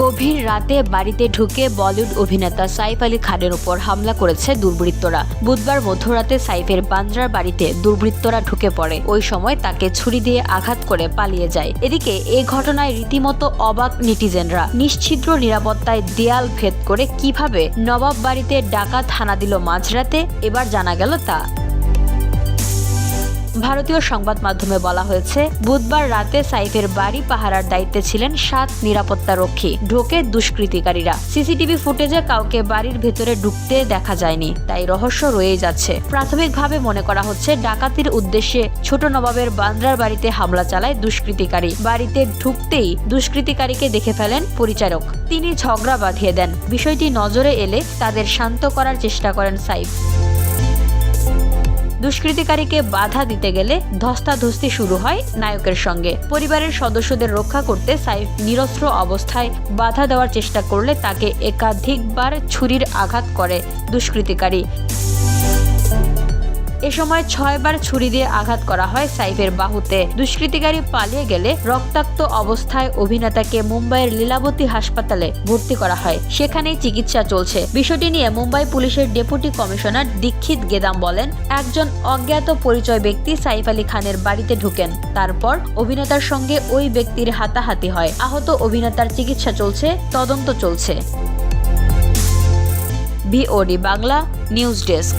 গভীর রাতে বাড়িতে ঢুকে বলিউড অভিনেতা সাইফ আলী খানের উপর হামলা করেছে দুর্বৃত্তরা। বুধবার মধ্যরাতে সাইফের বান্দ্রার বাড়িতে দুর্বৃত্তরা ঢুকে পড়ে। ওই সময় তাকে ছুরি দিয়ে আঘাত করে পালিয়ে যায়। এদিকে এ ঘটনায় রীতিমতো অবাক নিটিজেনরা। নিশ্ছিদ্র নিরাপত্তায় দেয়াল ভেদ করে কীভাবে নবাব বাড়িতে ডাকাত হানা দিল মাঝরাতে, এবার জানা গেল তা। ভারতীয় সংবাদ মাধ্যমে বলা হয়েছে, বুধবার রাতে সাইফের বাড়ি পাহারার দায়িত্বে ছিলেন সাত নিরাপত্তা রক্ষী, ঢোকে দুষ্কৃতিকারীরা। সিসিটিভি ফুটেজে কাউকে বাড়ির ভেতরে ঢুকতে দেখা যায়নি, তাই রহস্য রয়েই যাচ্ছে। প্রাথমিকভাবে মনে করা হচ্ছে, ডাকাতির উদ্দেশ্যে ছোট নবাবের বান্দ্রার বাড়িতে হামলা চালায় দুষ্কৃতিকারী। বাড়িতে ঢুকতেই দুষ্কৃতিকারীকে দেখে ফেলেন পরিচারক। তিনি ঝগড়া বাঁধিয়ে দেন। বিষয়টি নজরে এলে তাদের শান্ত করার চেষ্টা করেন সাইফ। দুষ্কৃতিকারীকে বাধা দিতে গেলে ধস্তাধস্তি শুরু হয় নায়কের সঙ্গে। পরিবারের সদস্যদের রক্ষা করতে সাইফ নিরস্ত্র অবস্থায় বাধা দেওয়ার চেষ্টা করলে তাকে একাধিকবার ছুরির আঘাত করে দুষ্কৃতিকারী। এ সময় ছয়বার ছুরি দিয়ে আঘাত করা হয় সাইফের বাহুতে। দুষ্কৃতিকারী পালিয়ে গেলে রক্তাক্ত অবস্থায় অভিনেতাকে মুম্বাইয়ের লীলাবতী হাসপাতালে ভর্তি করা হয়। সেখানেই চিকিৎসা চলছে। বিষয়টি নিয়ে মুম্বাই পুলিশের ডেপুটি কমিশনার দীক্ষিত গেদাম বলেন, একজন অজ্ঞাত পরিচয় ব্যক্তি সাইফ আলী খানের বাড়িতে ঢুকেন। তারপর অভিনেতার সঙ্গে ওই ব্যক্তির হাতাহাতি হয়। আহত অভিনেতার চিকিৎসা চলছে, তদন্ত চলছে। BOD Bangla news desk.